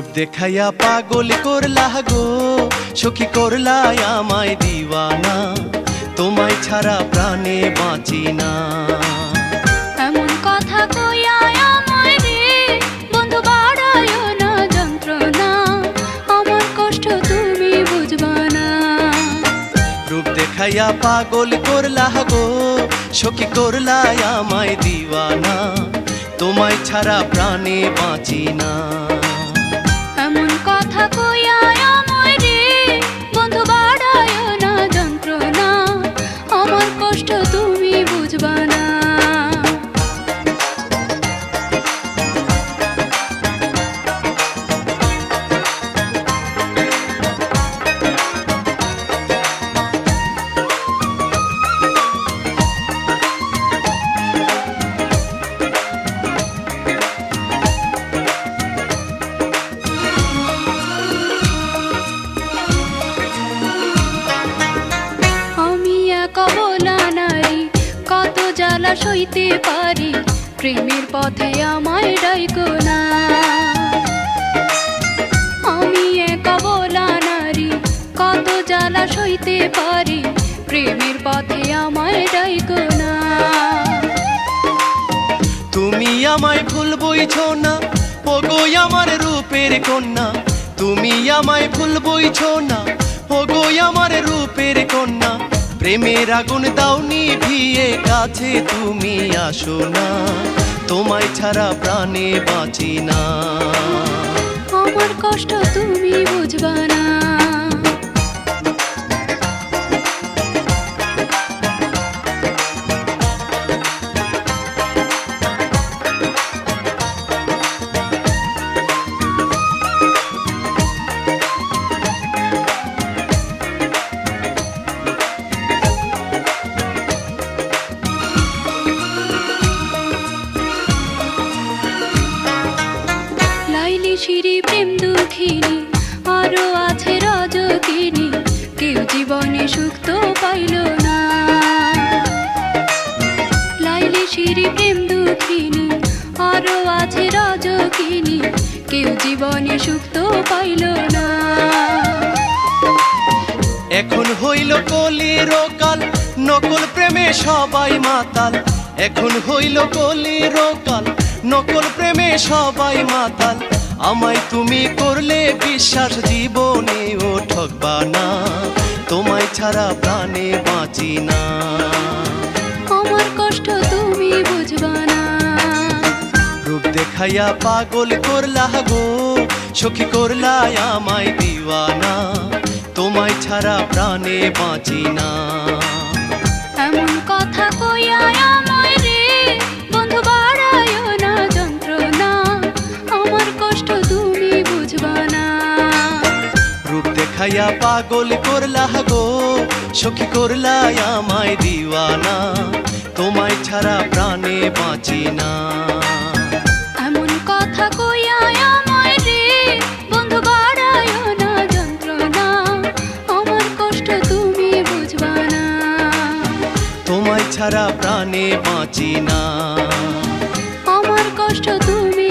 রূপ দেখাইয়া পাগল করলা গো সখী করলা আমায় দিওয়ানা তোমায় ছাড়া প্রাণে বাঁচি না। এমন কথা কইয়া আমায় রে বন্ধু বাড়ায় না যন্ত্রণা আমার কষ্ট তুমি বুঝবা না। রূপ দেখাইয়া পাগল করলা গো সখী করলা আমায় দিওয়ানা তোমায় ছাড়া প্রাণে বাঁচি না। সইতে পারি, প্রেমের পথে আমায় ডাইকো না। আমি এক অবলা নারী, কত জ্বালা সইতে পারি, প্রেমের পথে আমায় ডাইকো না। তুমি আমায় ভুল বইছ না, ওগো আমার রূপের কন্যা। তুমি আমায় ভুল বইছ না, ওগো আমার রূপের কন্যা। প্রেমের আগুন দাওনি, ভিয়ে কাছে তুমি আসো না। তোমায় ছাড়া প্রাণে বাঁচি না। আমার কষ্ট তুমি বুঝবা না। শিরি প্রেম দুঃখিনী, আরও আছে রজকিনী, কেউ জীবনে সুখ তো পাইল না। লাইলি শিরি প্রেম দুঃখিনী, আরও আছে রজকিনী, কেউ জীবনে সুখ তো পাইল না। এখন হইল কলির কাল, নকল প্রেমে সবাই মাতাল। এখন হইল কলির কাল, নকল প্রেমে সবাই মাতাল। আমায় তুমি করলে বিশ্বাস জীবনে ও ঠকবা না তোমায় ছাড়া প্রাণে বাঁচি না। আমার কষ্ট তুমি বুঝবা না। রূপ দেখাইয়া পাগল করলা গো সখী করলা আমায় দিওয়ানা তোমায় ছাড়া প্রাণে বাঁচি না। দেখাইয়া পাগল করলা গো সখী করলা আমায় দিওয়ানা তোমায় ছাড়া প্রাণে বাঁচি না এমন কথা কইয়া আমায় রে বন্ধু বাড়ায় না যন্ত্রণা আমার কষ্ট তুমি বুঝবা না তোমায় ছাড়া প্রাণে বাঁচি না আমার কষ্ট তুমি